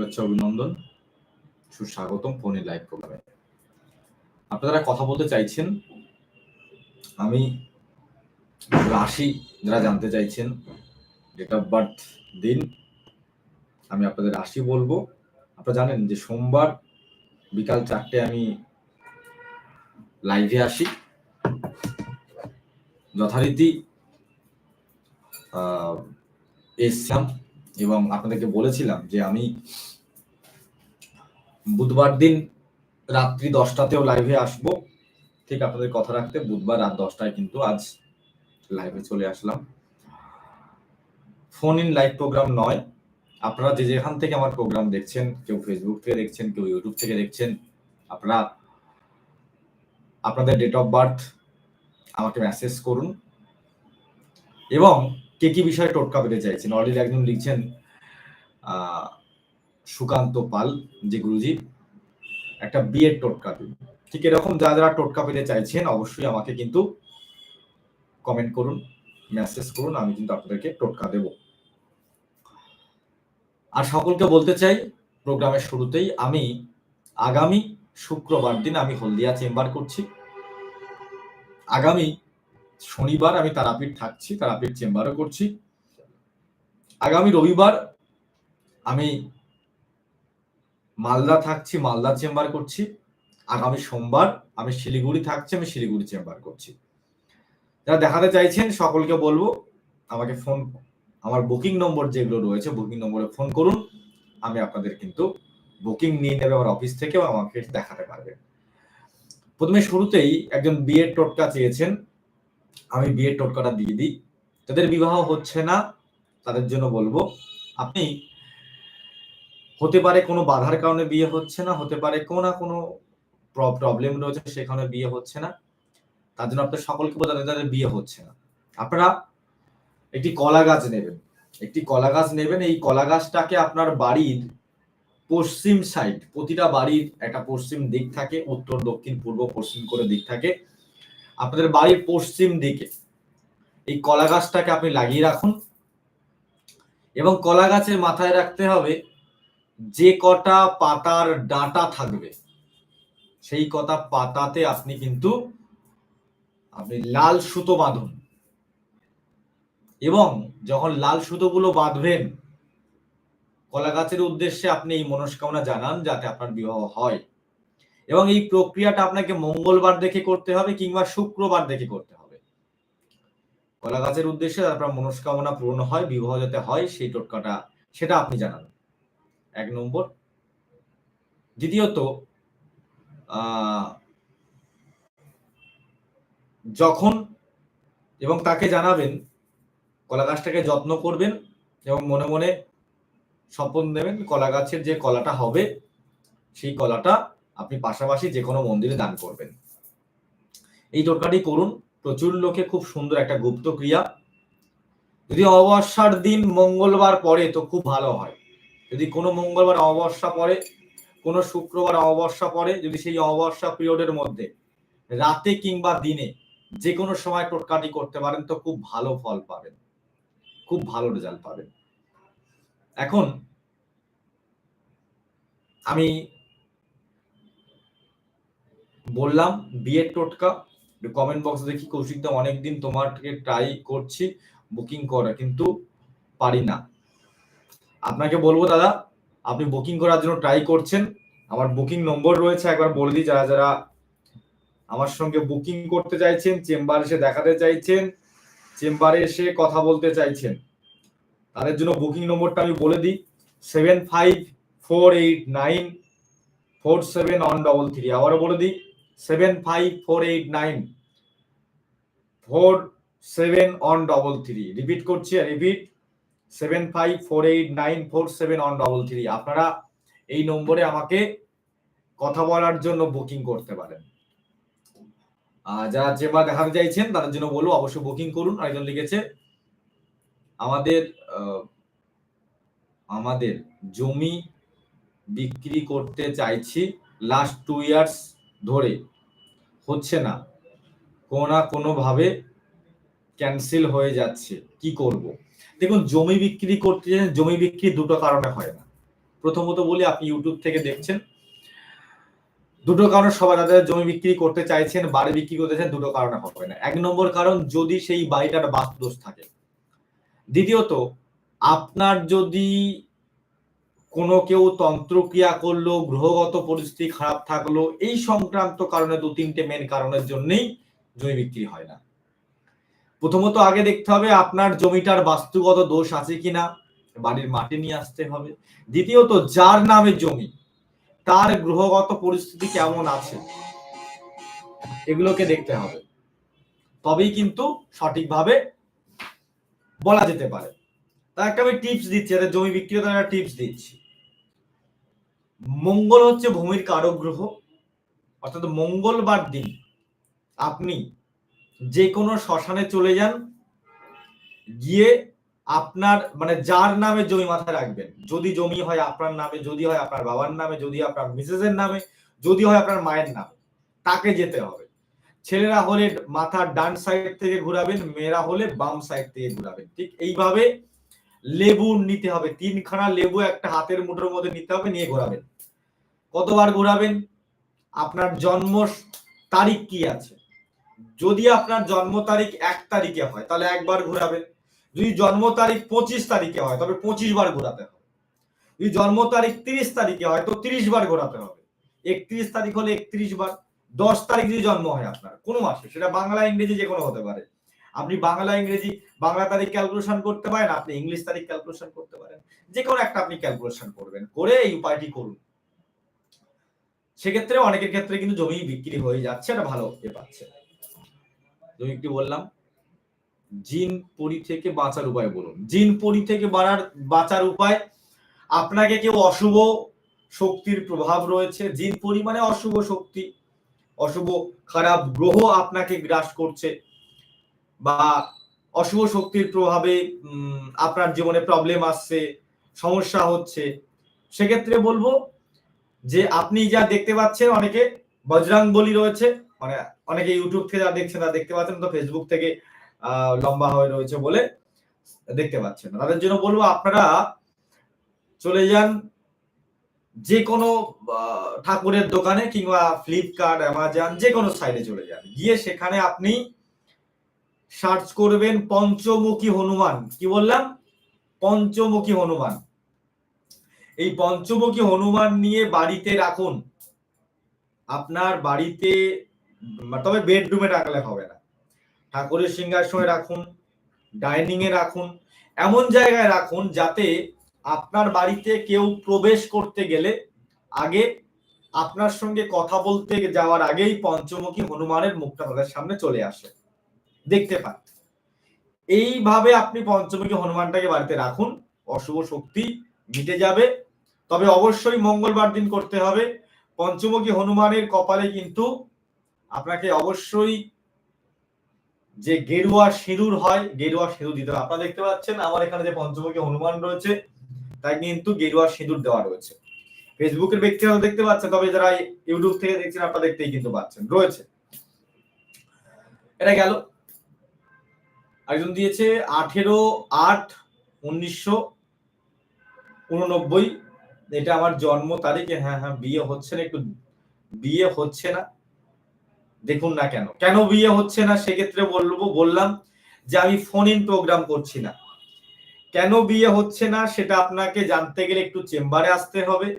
শুভেচ্ছা অভিনন্দন। সুস্বাগতম, ফোনে লাইভ প্রোগ্রামে আপনারা কথা বলতে চাইছেন, আমি রাশি যারা জানতে চাইছেন ডেট অফ বার্থ দিন, আমি আপনাদের রাশি বলব। আপনারা জানেন যে সোমবার বিকাল চারটে আমি লাইভে আসি। যথারীতি এসছিলাম এবং আপনাদেরকে বলেছিলাম যে আমি বুধবার দিন রাত্রি দশটাতেও লাইভে আসব। ঠিক আপনাদের কথা রাখতে, বুধবার রাত দশটায় কিন্তু আজ লাইভে চলে আসলাম। ফোন ইন লাইভ প্রোগ্রাম নয়। আপনারা যে যেখান থেকে আমার প্রোগ্রাম দেখছেন, কেউ ফেসবুক থেকে দেখছেন, কেউ ইউটিউব থেকে দেখছেন, আপনারা আপনাদের ডেট অফ বার্থ আমাকে মেসেজ করুন। এবং কে কি বিষয়ে টোটকা পেতে চাইছেন? অলরেডি একজন লিখছেন সুকান্ত পাল, যে গুরুজি, একটা বিয়ের টোটকা দিন। ঠিক এরকম যারা যারা টোটকা পেতে চাইছেন, অবশ্যই আমাকে কিন্তু কমেন্ট করুন মেসেজ করুন, আমি কিন্তু আপনাদেরকে টোটকা দেব। আর সকলকে বলতে চাই, প্রোগ্রামের শুরুতেই আমি আগামী শুক্রবার দিন আমি হলদিয়া চেম্বার করছি। আগামী শনিবার আমি তারাপীঠ থাকছি তারাপীঠ চেম্বারও করছি। আগামী রবিবার আমি মালদা থাকছি, মালদা চেম্বার করছি। আগামী সোমবার আমি শিলিগুড়ি থাকছি, আমি শিলিগুড়ি চেম্বার করছি। যারা দেখাতে চাইছেন, সকলকে বলব, আমাকে ফোন আমার বুকিং নম্বর যেগুলো রয়েছে বুকিং নম্বরে ফোন করুন। আমি আপনাদের কিন্তু বুকিং নিয়ে নেবে আমার অফিস থেকে আমাকে দেখাতে পারবেন। প্রথমে শুরুতেই একজন বিয়ের টোটকা চেয়েছেন। আমি বিয়ের টোটকাটা দিয়ে দিই। যাদের বিবাহ হচ্ছে না, তাদের জন্য বলব, আপনি হতে পারে কোনো বাধার কারণে বিয়ে হচ্ছে না, হতে পারে কোনো না কোনো প্রবলেম রয়েছে সেখানে বিয়ে হচ্ছে না। তার জন্য আপনার সকলকে বলতে হবে যাদের বিয়ে হচ্ছে না। আপনারা একটি কলা গাছ নেবেন। একটি কলা গাছ নেবেন। এই কলা গাছটাকে আপনার বাড়ির পশ্চিম সাইড প্রতিটা বাড়ির একটা পশ্চিম দিক থাকে, উত্তর, দক্ষিণ, পূর্ব, পশ্চিম করে দিক থাকে। আপনাদের বাড়ির পশ্চিম দিকে। এই কলা গাছটাকে আপনি লাগিয়ে রাখুন। এবং কলা গাছের মাথায় রাখতে হবে, যে কটা পাতার ডাঁটা থাকবে, সেই কটা পাতাতে আপনি কিন্তু আপনি লাল সুতো বাঁধুন। এবং যখন লাল সুতোগুলো বাঁধবেন, কলা গাছের উদ্দেশ্যে আপনি এই মনস্কামনা জানান যাতে আপনার বিবাহ হয়। এবং এই প্রক্রিয়াটা আপনাকে মঙ্গলবার দেখে করতে হবে কিংবা শুক্রবার দেখে করতে হবে। কলা গাছের উদ্দেশ্যে আপনার মনস্কামনা পূরণ হয়, বিবাহ যাতে হয়, সেই টোটকাটা সেটা আপনি জানান। এক নম্বর। দ্বিতীয়ত যখন এবং তাকে জানাবেন, কলা গাছটাকে যত্ন করবেন এবং মনে মনে স্বপন দেবেন কলা গাছের যে কলাটা হবে, সেই কলাটা আপনি পাশাপাশি যে কোনো মন্দিরে দান করবেন। এই টোটকাটি করুন, প্রচুর লোকে খুব সুন্দর একটা গুপ্ত ক্রিয়া। যদি অমাবস্যার দিন মঙ্গলবার পড়ে তো খুব ভালো হয়। যদি কোনো মঙ্গলবার অমাবস্যা পড়ে, কোনো শুক্রবার অমাবস্যা পড়ে, যদি সেই অমাবস্যা পিরিয়ডের মধ্যে রাতে কিংবা দিনে যে কোনো সময় টোটকাটি করতে পারেন, তো খুব ভালো ফল পাবেন। খুব ভালো রেজাল্ট পাবেন। এখন আমি বললাম, বিয়ের টোটকা কমেন্ট বক্সে দেখি, কৌশিক দা, অনেকদিন তোমাকে ট্রাই করছি বুকিং করা কিন্তু পারি না। আপনাকে বলব দাদা, আপনি বুকিং করার জন্য ট্রাই করছেন। আমার বুকিং নম্বর রয়েছে, একবার বলে দিই, যারা যারা আমার সঙ্গে বুকিং করতে চাইছেন চেম্বার এসে দেখাতে চাইছেন চেম্বারে এসে কথা বলতে চাইছেন, তাদের জন্য বুকিং নম্বরটা আমি বলে দিই seven five four eight nine four seven one double three আবারও বলে দিই seven five four eight nine four seven one double three repeat করছি repeat seven five four eight nine four seven one double three আপনারা এই নম্বরে আমাকে কথা বলার জন্য বুকিং করতে পারেন। যারা চেম্বার দেখাতে চাইছেন, তাদের জন্য বলব, অবশ্যই বুকিং করুন। আরেকজন লিখেছে, আমাদের আমাদের জমি বিক্রি করতে চাইছি লাস্ট টু ইয়ার্স ধরে। হচ্ছে না। কোনো না কোনো ভাবে ক্যান্সেল হয়ে যাচ্ছে। কি করব? দেখুন, জমি বিক্রি করতে জমি বিক্রি দুটো কারণে হয় না। প্রথমত বলি, আপনি ইউটিউব থেকে দেখছেন। দুটো কারণে সবাই তাদের জমি বিক্রি করতে চাইছেন, বাড়ি বিক্রি করতে চাইছেন, দুটো কারণে হবে না। এক নম্বর কারণ, যদি সেই বাড়িটার বাস্তুদোষ থাকে। দ্বিতীয়ত, আপনার যদি কোনো কেউ তন্ত্রক্রিয়া করল, গ্রহগত পরিস্থিতি খারাপ থাকল, এই সংক্রান্ত কারণে দু তিনটে মেন কারণের জন্যই জমি বিক্রি হয় না। প্রথমত আগে দেখতে হবে আপনার জমিটার বাস্তুগত দোষ আছে কিনা, বাড়ির মাটি নিয়ে আসতে হবে। দ্বিতীয়ত, যার নামে জমি, তার গ্রহগত পরিস্থিতি কেমন আছে, এগুলোকে দেখতে হবে। তবেই কিন্তু সঠিকভাবে বলা যেতে পারে। তা একটা আমি টিপস দিচ্ছি জমি একটা টিপস দিচ্ছি। মঙ্গল হচ্ছে ভূমির কারক গ্রহ, অর্থাৎ মঙ্গলবার দিন আপনি যে কোনো শ্মশানে চলে যান, গিয়ে আপনার মানে যার নামে জমি মাথায় রাখবেন। যদি জমি হয় আপনার নামে, যদি হয় আপনার বাবার নামে, যদি আপনার মিসেসের নামে, যদি হয় আপনার মায়ের নামে, তাকে যেতে হবে। ছেলেরা হলে মাথার ডান সাইড থেকে ঘুরাবেন, মেয়েরা হলে বাম সাইড থেকে ঘুরাবেন। ঠিক এইভাবে লেবু নিতে হবে। তিনখানা লেবু একটা হাতের মুঠোর মধ্যে নিতে হবে, নিয়ে ঘোরাবেন। কতবার ঘোরাবেন? আপনার জন্ম তারিখ কি আছে? যদি আপনার জন্ম তারিখ এক তারিখে হয়, তাহলে একবার ঘোরাবেন। যদি জন্ম তারিখ পঁচিশ তারিখে হয়, তবে পঁচিশ বার ঘোরাতে হবে। যদি জন্ম তারিখ তিরিশ তারিখে হয়, তো তিরিশ বার ঘোরাতে হবে। একত্রিশ তারিখ হলে একত্রিশ বার। দশ তারিখ যদি জন্ম হয় আপনার, কোনো মাসে, সেটা বাংলা, ইংরেজি যে কোনো হতে পারে। আপনি বাংলা, ইংরেজি, বাংলা তারিখ ক্যালকুলেশন করতে পারেন, আপনি ইংলিশ তারিখ ক্যালকুলেশন করতে পারেন। যে কোনো একটা আপনি ক্যালকুলেশন করবেন, করে এই উপায়টি করুন। সেক্ষেত্রে অনেকের ক্ষেত্রে কিন্তু জমি বিক্রি হয়ে যাচ্ছে, এটা ভালো এ পাচ্ছে। জমি বিক্রি বললাম। জিন পরি থেকে বাঁচার উপায় বলুন। জিন পরি থেকে বাড়ার, বাঁচার উপায়, আপনাকে কেউ অশুভ শক্তির প্রভাব রয়েছে। জিন পরি মানে অশুভ শক্তি, অশুভ খারাপ গ্রহ আপনাকে গ্রাস করছে বা অশুভ শক্তির প্রভাবে আপনার জীবনে প্রবলেম আসছে, সমস্যা হচ্ছে। সেক্ষেত্রে বলব যে আপনি যা দেখতে পাচ্ছেন, অনেকে বজরাং বলি রয়েছে মানে অনেকে ইউটিউব থেকে যা দেখছেন তা দেখতে পাচ্ছেন তো ফেসবুক থেকে লম্বা হয়ে রয়েছে বলে দেখতে পাচ্ছেন। তাদের জন্য বলব, আপনারা চলে যান যে কোনো ঠাকুরের দোকানে কিংবা ফ্লিপকার্ট অ্যামাজন যে কোনো সাইডে চলে যান। গিয়ে সেখানে আপনি সার্চ করবেন পঞ্চমুখী হনুমান। কি বললাম? পঞ্চমুখী হনুমান। এই পঞ্চমুখী হনুমান নিয়ে বাড়িতে রাখুন। আপনার বাড়িতে, তবে বেডরুমে রাখলে হবে না। ঠাকুরের সিংহাসনে রাখুন ডাইনিং এ রাখুন, এমন জায়গায় রাখুন যাতে আপনার বাড়িতে কেউ প্রবেশ করতে গেলে আগে আপনার সঙ্গে কথা বলতে যাওয়ার আগেই পঞ্চমুখী হনুমানের মুখটা তাদের সামনে চলে আসে। দেখতে পান। এইভাবে আপনি পঞ্চমুখী হনুমানটাকে বাড়িতে রাখুন। অশুভ শক্তি মিটে যাবে। তবে অবশ্যই মঙ্গলবার দিন করতে হবে। পঞ্চমুখী হনুমানের কপালে কিন্তু আপনাকে অবশ্যই যে গেরুয়া সিঁদুর হয়, গেরুয়া সিঁদুর দিতে হবে। আপনারা দেখতে পাচ্ছেন, আমার এখানে যে পঞ্চমুখী হনুমান রয়েছে, তাই কিন্তু গেরুয়া সিঁদুর দেওয়া রয়েছে। ফেসবুকের ব্যক্তিরা দেখতে পাচ্ছেন, তবে যারা ইউটিউব থেকে দেখছেন, আপনারা দেখতেই কিন্তু পাচ্ছেন। রয়েছে। এটা গেল। একজন দিয়েছে আঠেরো আট উনিশশো উননব্বই। এটা আমার জন্ম তারিখে হ্যাঁ হ্যাঁ বিয়ে হচ্ছে না, একটু বিয়ে হচ্ছে না। দেখুন না কেন। কেন বিয়ে হচ্ছে না, সেক্ষেত্রে বলব, বললাম যে আমি ফোন ইন প্রোগ্রাম করছি না। কেন বিয়ে হচ্ছে না, সেটা আপনাকে জানতে গেলে একটু চেম্বারে আসতে হবে।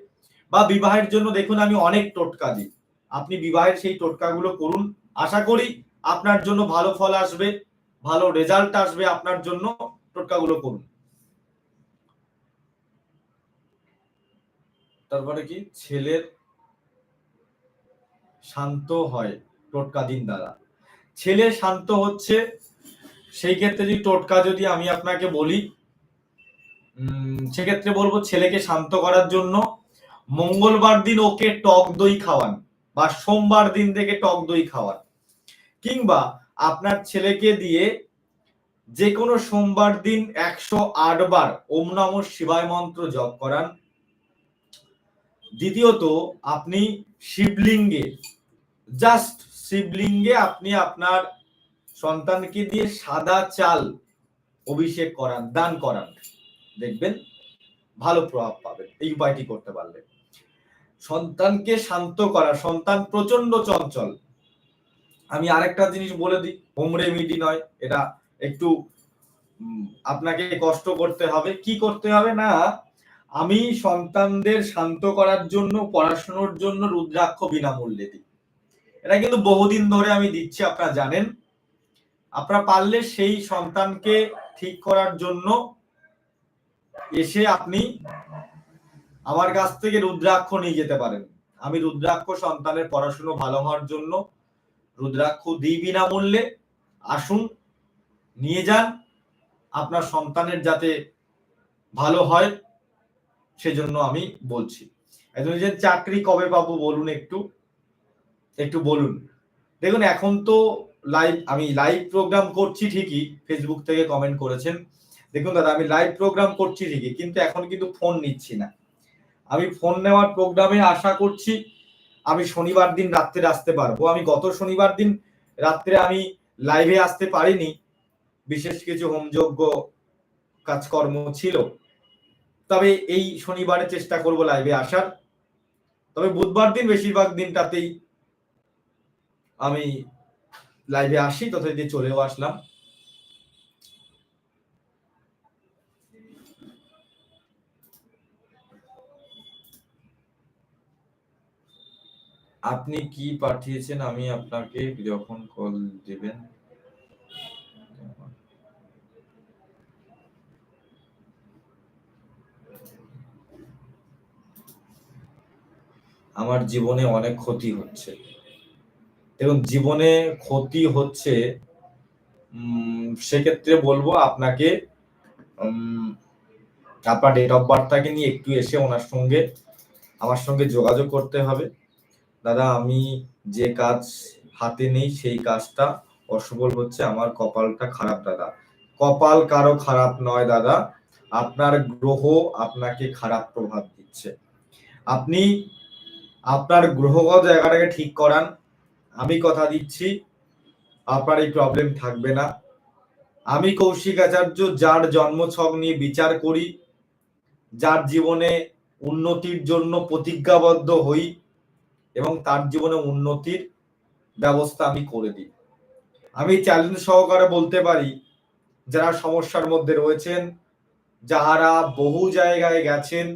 বা বিবাহের জন্য দেখুন, আমি অনেক টোটকা দিই। আপনি বিবাহের সেই টোটকাগুলো করুন। আশা করি আপনার জন্য ভালো ফল আসবে, ভালো রেজাল্ট আসবে আপনার জন্য টোটকাগুলো করুন। তারপরে কি? ছেলের শান্ত হয় টোটকা দিন দ্বারা। ছেলে শান্ত হচ্ছে, সেই ক্ষেত্রে যদি টোটকা যদি আমি আপনাকে বলি সেক্ষেত্রে বলব ছেলেকে শান্ত করার জন্য মঙ্গলবার দিন ওকে টক দই খাওয়ান বা সোমবার দিন থেকে টক দই খাওয়ান। কিংবা আপনার ছেলেকে দিয়ে যে কোনো সোমবার দিন একশো আট বার ওম নম শিবায় মন্ত্র জপ করান। দ্বিতীয়ত, আপনি শিবলিঙ্গে জাস্ট শিবলিঙ্গে আপনি আপনার সন্তানকে দিয়ে সাদা চাল অভিষেক করান, দান করান। দেখবেন ভালো প্রভাব পাবেন, এই উপায়টি করতে পারলে। সন্তানকে শান্ত করা, সন্তান প্রচণ্ড চঞ্চল। আমি আরেকটা জিনিস বলে দিই, হোম রেমিডি নয়, এটা একটু আপনাকে কষ্ট করতে হবে। কি করতে হবে না আমি সন্তানদের শান্ত করার জন্য, পড়াশোনার জন্য রুদ্রাক্ষ বিনামূল্যে দিই। এটা কিন্তু বহুদিন ধরে আমি দিচ্ছি, আপনারা জানেন। আপনারা পারলে সেই সন্তানকে ঠিক করার জন্য এসে আপনি আমার কাছ থেকে রুদ্রাক্ষ নিয়ে যেতে পারেন। আমি রুদ্রাক্ষ সন্তানের পড়াশুনো ভালো হওয়ার জন্য রুদ্রাক্ষ দিই বিনামূল্যে। আসুন, নিয়ে যান। আপনার সন্তানের যাতে ভালো হয় সেজন্য আমি বলছি। একজন যে চাকরি কবে পাবো বলুন একটু একটু বলুন। দেখুন, এখন তো লাইভ আমি লাইভ প্রোগ্রাম করছি ঠিকই ফেসবুক থেকে কমেন্ট করেছেন। দেখুন দাদা, আমি লাইভ প্রোগ্রাম করছি ঠিকই, কিন্তু এখন কিন্তু ফোন নিচ্ছি না। আমি ফোন নেওয়ার প্রোগ্রামে আশা করছি, আমি শনিবার দিন রাত্রে আসতে পারব। আমি গত শনিবার দিন রাত্রে আমি লাইভে আসতে পারিনি। বিশেষ কিছু হোমযোগ্য কাজকর্ম ছিল। তবে এই শনিবারে চেষ্টা করব লাইভে আসার। তবে বুধবার দিন বেশিরভাগ দিনটাতেই আমি লাইভে আসি তথাপি চলেও আসলাম। আপনি কি পাঠিয়েছেন? আমি আপনাকে যখন কল দেবেন। আমার জীবনে অনেক ক্ষতি হচ্ছে। এবং জীবনে ক্ষতি হচ্ছে সেক্ষেত্রে বলব আপনাকে আপনার ডেট অফ বার্থটাকে নিয়ে একটু এসে ওনার সঙ্গে, আমার সঙ্গে যোগাযোগ করতে হবে। দাদা, আমি যে কাজ হাতে নেই, সেই কাজটা অসফল হচ্ছে আমার কপালটা খারাপ, দাদা। কপাল কারও খারাপ নয়, দাদা। আপনার গ্রহ আপনাকে খারাপ প্রভাব দিচ্ছে। আপনি আপনার গ্রহগত জায়গাটাকে ঠিক করান। আমি কথা দিচ্ছি, আপনার এই প্রবলেম থাকবে না। আমি কৌশিক আচার্য, যার জন্মছক নিয়ে বিচার করি, যার জীবনে উন্নতির জন্য প্রতিজ্ঞাবদ্ধ হই এবং তার জীবনে উন্নতির ব্যবস্থা আমি করে দিই। আমি চ্যালেঞ্জ সহকারে বলতে পারি, যারা সমস্যার মধ্যে রয়েছেন, যাহারা বহু জায়গায় গেছেন,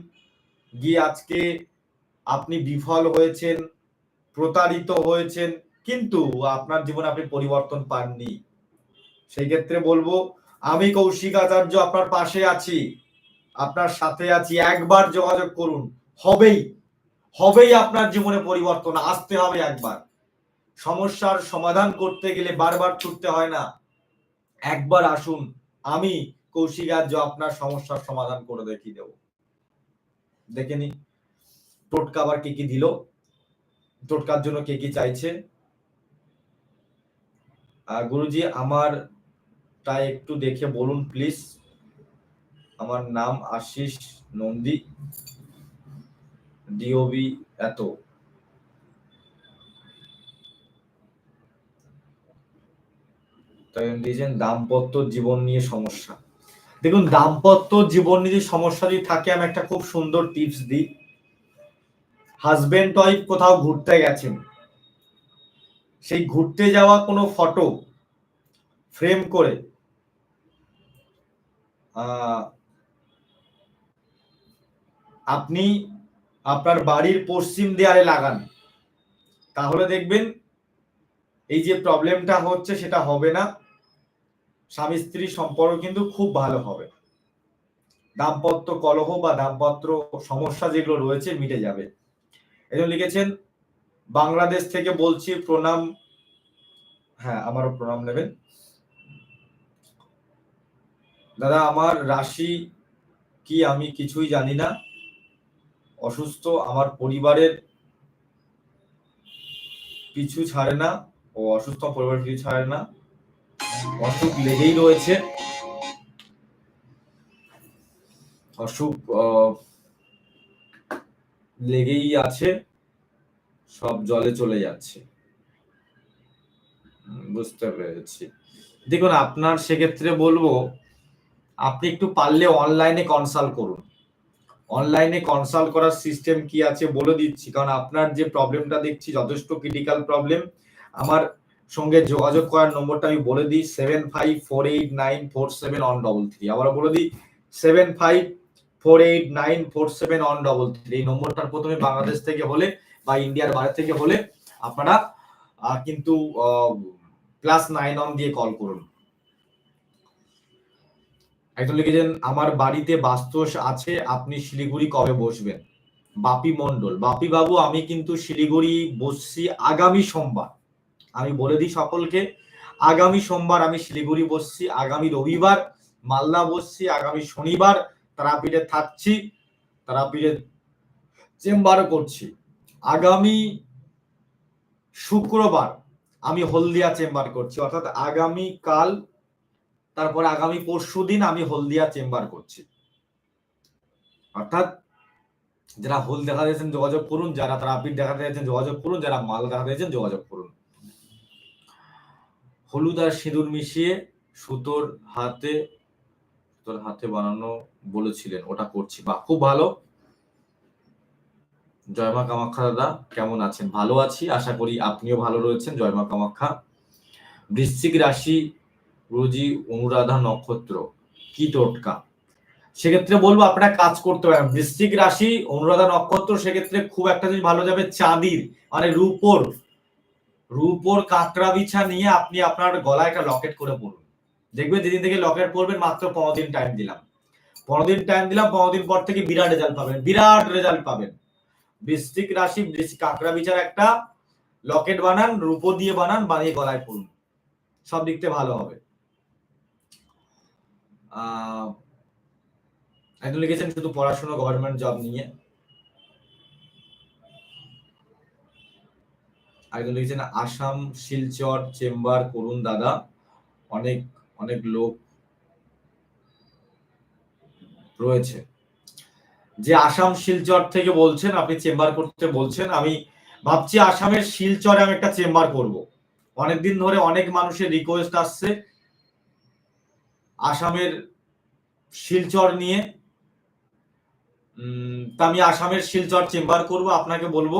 গিয়ে আজকে আপনি বিফল হয়েছেন, প্রতারিত হয়েছেন, কিন্তু আপনার জীবনে আপনি পরিবর্তন পাননি। সেই ক্ষেত্রে বলব, আমি কৌশিক আচার্য আপনার পাশে আছি। আপনার সাথে আছি, একবার যোগাযোগ করুন। হবেই। হবেই আপনার জীবনে পরিবর্তন, আসতে হবে একবার। সমস্যার সমাধান করতে গেলে বারবার ছুটতে হয় না। একবার আসুন, আমি কৌশিক আর্য আপনার সমস্যার সমাধান করে দেখিয়ে দেব। দেখে নি টোটকা আবার কি কি দিল? টোটকার জন্য কে কি চাইছে? গুরুজি, আমার তা একটু দেখে বলুন প্লিজ আমার নাম আশিস নন্দী ডিওবি এত। দিয়েছেন দাম্পত্য জীবন নিয়ে সমস্যা। দেখুন, দাম্পত্য জীবন নিয়ে সমস্যা যদি থাকে, আমি একটা খুব সুন্দর টিপস দিই। হাজবেন্ড ওয়াইফ কোথাও ঘুরতে গেছেন। সেই ঘুরতে যাওয়া কোনো ফটো ফ্রেম করে আপনি আপনার বাড়ির পশ্চিম দেয়ালে লাগান। তাহলে দেখবেন এই যে প্রবলেমটা হচ্ছে সেটা হবে না। স্বামী স্ত্রীর সম্পর্ক কিন্তু খুব ভালো হবে। দাম্পত্য কলহ বা দাম্পত্য সমস্যা যেগুলো রয়েছে মিটে যাবে। এজন্য লিখেছেন, বাংলাদেশ থেকে বলছি প্রণাম। হ্যাঁ আমারও প্রণাম নেবেন। দাদা, আমার রাশি কি আমি কিছুই জানি না। অসুস্থ, আমার পরিবারের পিছু ছাড়ে না ও অসুস্থ পরিবার পিছু ছাড়ে না। অসুখ লেগেই রয়েছে। অসুখ লেগেই আছে, সব জলে চলে যাচ্ছে। বুঝতে পেরেছি। দেখুন, আপনার সেক্ষেত্রে বলব, আপনি একটু পারলে অনলাইনে কনসাল্ট করুন। অনলাইনে কনসাল্ট করার সিস্টেম কি আছে বলে দিচ্ছি, কারণ আপনার যে প্রবলেমটা দেখছি যথেষ্ট ক্রিটিক্যাল প্রবলেম আমার সঙ্গে যোগাযোগ করার নম্বরটা আমি বলে দিই seven five four eight nine four seven one double three আবার বলে দিই seven five four eight nine four seven one double three এই নম্বরটার প্রথমে বাংলাদেশ থেকে হলে বা ইন্ডিয়ার বাইরে থেকে হলে আপনারা কিন্তু প্লাস নাইন অন দিয়ে কল করুন। একজন লিখেছেন, আমার বাড়িতে বাস্তস আছে, আপনি শিলিগুড়ি কবে বসবেন? বাপি মন্ডল বাপি বাবু, আমি কিন্তু শিলিগুড়ি বসছি আগামী সোমবার। আমি বলে দিই সকলকে, আগামী সোমবার আমি শিলিগুড়ি বসছি, আগামী রবিবার মালদা বসছি, আগামী শনিবার তারাপীঠে থাকছি, তারাপীঠে চেম্বারও করছি। আগামী শুক্রবার আমি হলদিয়া চেম্বার করছি, অর্থাৎ আগামী কাল তারপরে আগামী পরশু দিন আমি হলদিয়া চেম্বার করছি। অর্থাৎ যারা হোল দেখা দিয়েছেন, যোগাযোগ করুন, যারা তারাপীঠ দেখা দিয়েছেন, যোগাযোগ করুন, যারা মাল দেখা দিয়েছেন, যোগাযোগ করুন। হলুদ আর সিঁদুর মিশিয়ে সুতোর হাতে সুতোর হাতে বানানো বলেছিলেন, ওটা করছি। বা খুব ভালো। জয়মা কামাখ্যা দাদা, কেমন আছেন? ভালো আছি, আশা করি আপনিও ভালো রয়েছেন, জয়মা কামাখ্যা। বৃশ্চিক রাশি, রোজি অনুরাধা নক্ষত্র, কি টোটকা। সেক্ষেত্রে বলব, আপনারা কাজ করতে পারেন। বৃশ্চিক রাশি, অনুরাধা নক্ষত্র, সেক্ষেত্রে খুব একটা জিনিস ভালো যাবে, চাঁদির মানে রূপোর। রূপোর কাঁকড়া বিছা নিয়ে আপনি আপনার গলায় একটা লকেট করে পড়ুন। দেখবেন যেদিন থেকে লকেট করবেন মাত্র পনেরো দিন টাইম দিলাম। পনেরো দিন টাইম দিলাম পনেরো দিন পর থেকে বিরাট রেজাল্ট পাবেন, বিরাট রেজাল্ট পাবেন। বৃশ্চিক রাশি কাঁকড়া বিচার একটা লকেট বানান, রূপো দিয়ে বানান বানিয়ে গলায় পড়ুন। সব দিক থেকে ভালো হবে। একজন লিখেছেন শুধু পড়াশোনা গভর্নমেন্ট জব নিয়ে। একজন লিখেছেন, আসাম, শিলচর, চেম্বার করুন দাদা, অনেক অনেক লোক রয়েছে। যে আসাম শিলচর থেকে বলছেন, আপনি চেম্বার করতে বলছেন, আমি ভাবছি আসামের শিলচরে আমি একটা চেম্বার করব। অনেকদিন ধরে অনেক মানুষের রিকোয়েস্ট আসছে আসামের শিলচর নিয়ে। তা আমি আসামের শিলচর চেম্বার করব, আপনাকে বলব।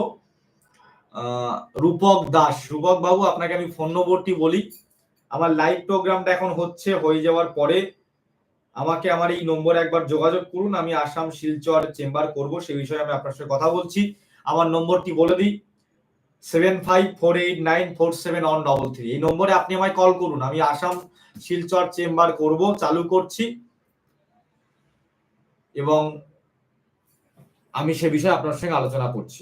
রূপক দাস, রূপক বাবু, আপনাকে আমি ফোন নম্বরটি বলি। আমার লাইভ প্রোগ্রামটা এখন হচ্ছে, হয়ে যাওয়ার পরে আমাকে আমার এই নম্বরে একবার যোগাযোগ করুন, আমি আসাম শিলচর চেম্বার করব সেই বিষয়ে আমি আপনার সাথে কথা বলছি। আমার নম্বরটি বলে দিই seven five four eight nine four seven one double three এই নম্বরে আপনি আমায় কল করুন, আমি আসাম শিলচর চেম্বার করব, চালু করছি। এবং আমি সে বিষয়ে আপনার সঙ্গে আলোচনা করছি।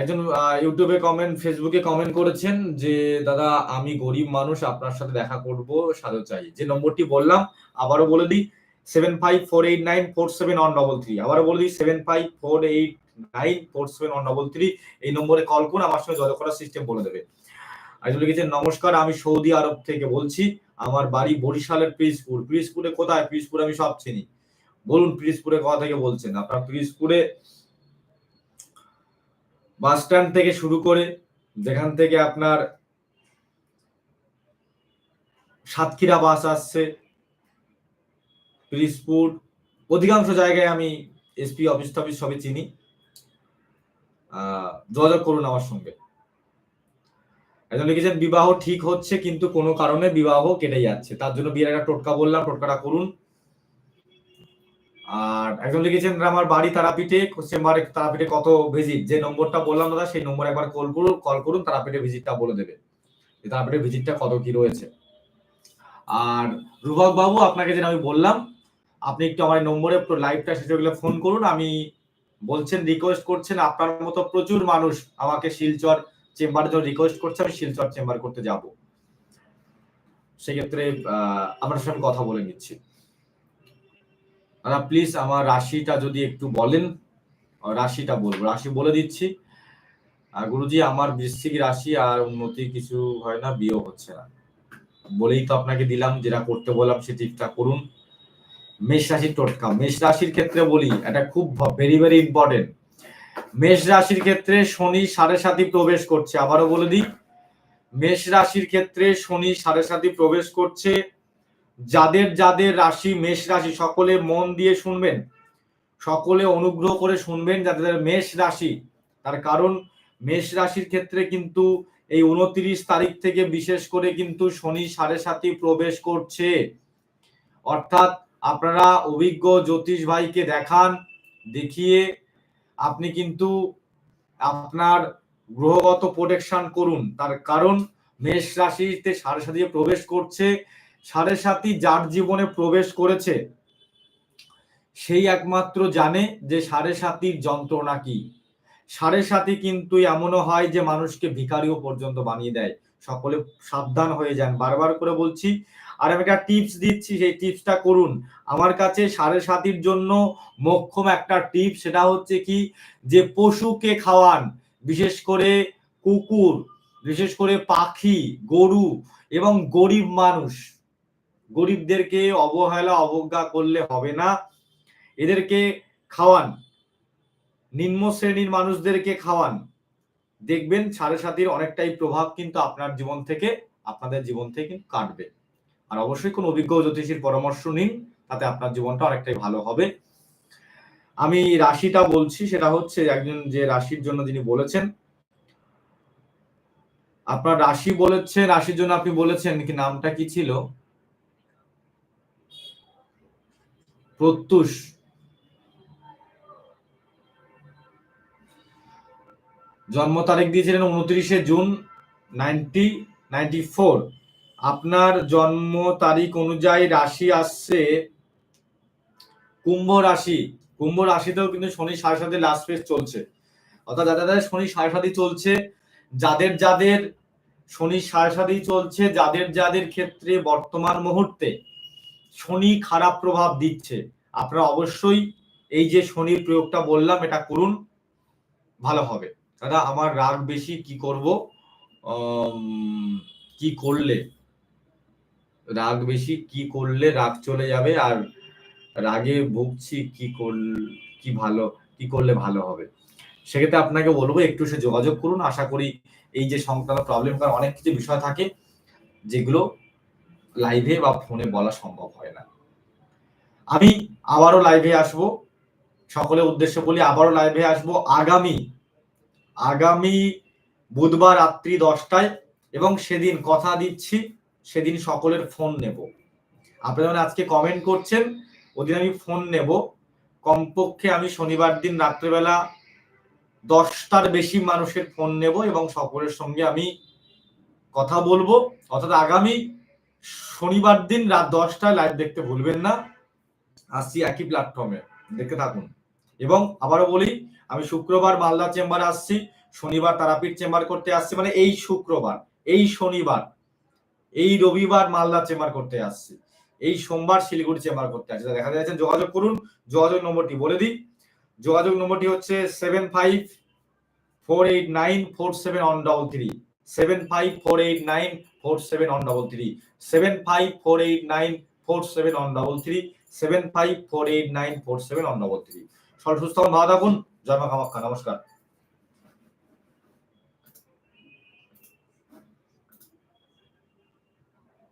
একজন ইউটিউবে কমেন্ট ফেসবুকে কমেন্ট করেছেন যে, দাদা, আমি গরিব মানুষ, আপনার সাথে দেখা করব সাধু চাই। যে নম্বরটি বললাম, আবারও বলে দিই seven five four eight nine four seven one double three আবারও বলে দিই seven five four eight nine four seven one double three এই নম্বরে কল করুন, আমার সঙ্গে যোগাযোগ করার সিস্টেম বলে দেবে। একজন লিখেছেন, নমস্কার, আমি সৌদি আরব থেকে বলছি, আমার বাড়ি বরিশালের পিরিজপুর। পিরিজপুরে কোথায়? পিরিজপুর আমি সব চিনি। বলুন, পিরিজপুরে কোথা থেকে বলছেন? আপনার পিরিজপুরে বাস স্ট্যান্ড থেকে শুরু করে যেখান থেকে আপনার সাতক্ষীরা বাস আসছে, পিরিজপুর, অধিকাংশ জায়গায় আমি এসপি, অফিস টফিস সবই চিনি। যোগাযোগ করুন আমার সঙ্গে। একজন লিখেছেন, বিবাহ ঠিক হচ্ছে, কিন্তু কোনো কারণে বিবাহ কেটে যাচ্ছে। তার জন্য বিয়ের একটা টোটকা বললাম, টোটকাটা করুন। আর একজন লিখেছেন আমার বাড়ি তারাপীঠে চেম্বারে তারাপীঠে কত ভিজিট যে নম্বরটা বললাম দাদা, সেই নম্বরে একবার কল করুন কল করুন তারাপীঠে ভিজিটটা বলে দেবে। যে তারাপীঠে ভিজিটটা কত কি রয়েছে। আর রুবক বাবু, আপনাকে যেটা আমি বললাম, আপনি একটু আমার নম্বরে লাইভটা শেষ হয়ে গেলে ফোন করুন। আমি বলছেন রিকোয়েস্ট করছেন, আপনার মতো প্রচুর মানুষ আমাকে শিলচর চেম্বারের জন্য রিকোয়েস্ট করছে, আমি শিলচর চেম্বার করতে যাব। সেক্ষেত্রে আপনার সঙ্গে কথা বলে নিচ্ছি। দাদা প্লিজ আমার রাশিটা যদি একটু বলেন রাশিটা বলব। রাশি বলে দিচ্ছি। আর গুরুজি, আমার বৃশ্চিক রাশি আর উন্নতি কিছু হয় না বিয়ে হচ্ছে না। বলেই তো আপনাকে দিলাম, যেটা করতে বললাম সে ঠিকঠাক করুন। মেষ রাশির টোটকা। মেষ রাশির ক্ষেত্রে বলি, এটা খুব ভেরি ভেরি ইম্পর্টেন্ট মেষ রাশির ক্ষেত্রে শনি সাড়ে সাতি প্রবেশ করছে। আবারও বলে দিই, মেষ রাশির ক্ষেত্রে শনি সাড়ে সাতি প্রবেশ করছে। যাদের যাদের রাশি, মেষ রাশি, সকলে মন দিয়ে শুনবেন। সকলে অনুগ্রহ করে শুনবেন যাদের মেষ রাশি। তার কারণ, মেষ রাশির ক্ষেত্রে কিন্তু এই উনত্রিশ তারিখ থেকে বিশেষ করে কিন্তু শনি সাড়ে সাতই প্রবেশ করছে। অর্থাৎ আপনারা অভিজ্ঞ জ্যোতিষ ভাইকে দেখান, দেখিয়ে আপনি কিন্তু আপনার গ্রহগত প্রোটেকশন করুন। তার কারণ, মেষ রাশিতে সাড়ে সাতি প্রবেশ করছে। সাড়ে সাতি যার জীবনে প্রবেশ করেছে, সেই একমাত্র জানে যে সাড়ে সাতির যন্ত্রণা কি। সাড়ে সাতি কিন্তু এমনও হয় যে মানুষকে ভিখারিও পর্যন্ত বানিয়ে দেয়। সকলে সাবধান হয়ে যান। বারবার করে বলছি, আর আমি একটা টিপস দিচ্ছি, সেই টিপসটা করুন। আমার কাছে সাড়ে সাতির জন্য মক্ষম একটা টিপস, সেটা হচ্ছে কি যে পশুকে খাওয়ান, বিশেষ করে কুকুর, বিশেষ করে পাখি, গরু এবং গরিব মানুষ। গরিবদেরকে অবহেলা, অবজ্ঞা করলে হবে না। এদেরকে খাওয়ান। নিম্ন শ্রেণির মানুষদেরকে খাওয়ান। দেখবেন সাড়ে সাতির অনেকটাই প্রভাব কিন্তু আপনার জীবন থেকে, আপনাদের জীবন থেকে কাটবে। আর অবশ্যই কোন অভিজ্ঞ জ্যোতিষীর পরামর্শ নিন, তাতে আপনার জীবনটা অনেকটাই ভালো হবে। আমি রাশিটা বলছি, সেটা হচ্ছে একজন যে রাশির জন্য যিনি বলেছেন। আপনার রাশি বলেছে রাশির জন্য আপনি বলেছেন কি নামটা কি ছিল? প্রত্যুষ। জন্ম তারিখ দিয়েছিলেন উনত্রিশে জুন নাইনটি নাইনটি ফোর। আপনার জন্ম তারিখ অনুযায়ী রাশি আসছে কুম্ভ রাশি। কুম্ভ রাশিতেও কিন্তু শনি সাড়ে সাথে লাস্ট ফেজ চলছে। অর্থাৎ যাদের যাদের শনি সাড়ে সাথে চলছে, যাদের যাদের শনি সাড়ে সাথেই চলছে, যাদের যাদের ক্ষেত্রে বর্তমান মুহূর্তে শনি খারাপ প্রভাব দিচ্ছে। আপনারা অবশ্যই এই যে শনির প্রয়োগটা বললাম, এটা করুন, ভালো হবে। দাদা, আমার রাগ বেশি, কি করব? কি করলে? রাগ বেশি, কি করলে রাগ চলে যাবে? আর রাগে ভুগছি, কি কর, কি ভালো, কি করলে ভালো হবে? সেক্ষেত্রে আপনাকে বলব, একটু সে যোগাযোগ করুন। আশা করি এই যে সংক্রান্ত প্রবলেম কারণ অনেক কিছু বিষয় থাকে যেগুলো লাইভে বা ফোনে বলা সম্ভব হয় না। আমি আবারও লাইভে আসব। সকলের উদ্দেশ্য বলি, আবারও লাইভে আসব। আগামী আগামী বুধবার রাত্রি দশটায় এবং সেদিন কথা দিচ্ছি, সেদিন সকলের ফোন নেব। আপনারা যেমন আজকে কমেন্ট করছেন, ওদিন আমি ফোন নেব। কমপক্ষে আমি শনিবার দিন রাত্রেবেলা দশটার বেশি মানুষের ফোন নেব এবং সকলের সঙ্গে আমি কথা বলব। অর্থাৎ আগামী শনিবার দিন রাত দশটায় লাইভ দেখতে ভুলবেন না। আসছি একই প্ল্যাটফর্মে দেখতে থাকুন। এবং আবারও বলি, আমি শুক্রবার মালদা চেম্বারে আসছি, শনিবার তারাপীঠ চেম্বার করতে আসছি মানে এই শুক্রবার, এই শনিবার, এই রবিবার মালদা চেম্বার করতে আসছি। এই সোমবার শিলিগুড়ি চেম্বার করতে আসছি। দেখা যাচ্ছে, যোগাযোগ করুন, যোগাযোগ নম্বরটি বলে দিই। যোগাযোগ নম্বরটি হচ্ছে seven five four eight nine four seven one double three seven five four eight nine four seven one double three seven five four eight nine four seven one double three seven five four eight nine four seven one double three সর্বসুস্থ ভালো থাকুন জয় মা কামাক্ষা নমস্কার।